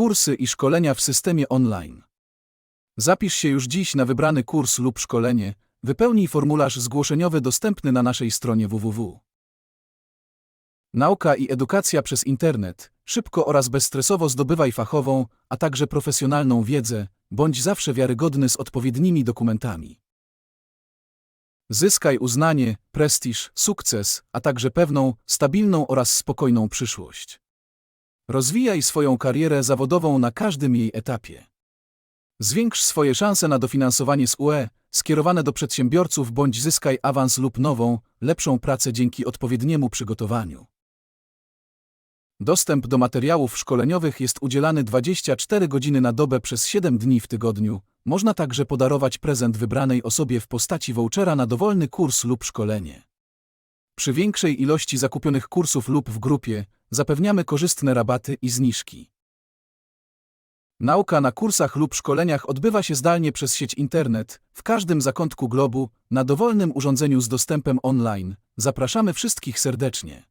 Kursy i szkolenia w systemie online. Zapisz się już dziś na wybrany kurs lub szkolenie, wypełnij formularz zgłoszeniowy dostępny na naszej stronie www. Nauka i edukacja przez internet. Szybko oraz bezstresowo zdobywaj fachową, a także profesjonalną wiedzę, bądź zawsze wiarygodny z odpowiednimi dokumentami. Zyskaj uznanie, prestiż, sukces, a także pewną, stabilną oraz spokojną przyszłość. Rozwijaj swoją karierę zawodową na każdym jej etapie. Zwiększ swoje szanse na dofinansowanie z UE, skierowane do przedsiębiorców bądź zyskaj awans lub nową, lepszą pracę dzięki odpowiedniemu przygotowaniu. Dostęp do materiałów szkoleniowych jest udzielany 24 godziny na dobę przez 7 dni w tygodniu. Można także podarować prezent wybranej osobie w postaci vouchera na dowolny kurs lub szkolenie. Przy większej ilości zakupionych kursów lub w grupie zapewniamy korzystne rabaty i zniżki. Nauka na kursach lub szkoleniach odbywa się zdalnie przez sieć internet, w każdym zakątku globu, na dowolnym urządzeniu z dostępem online. Zapraszamy wszystkich serdecznie.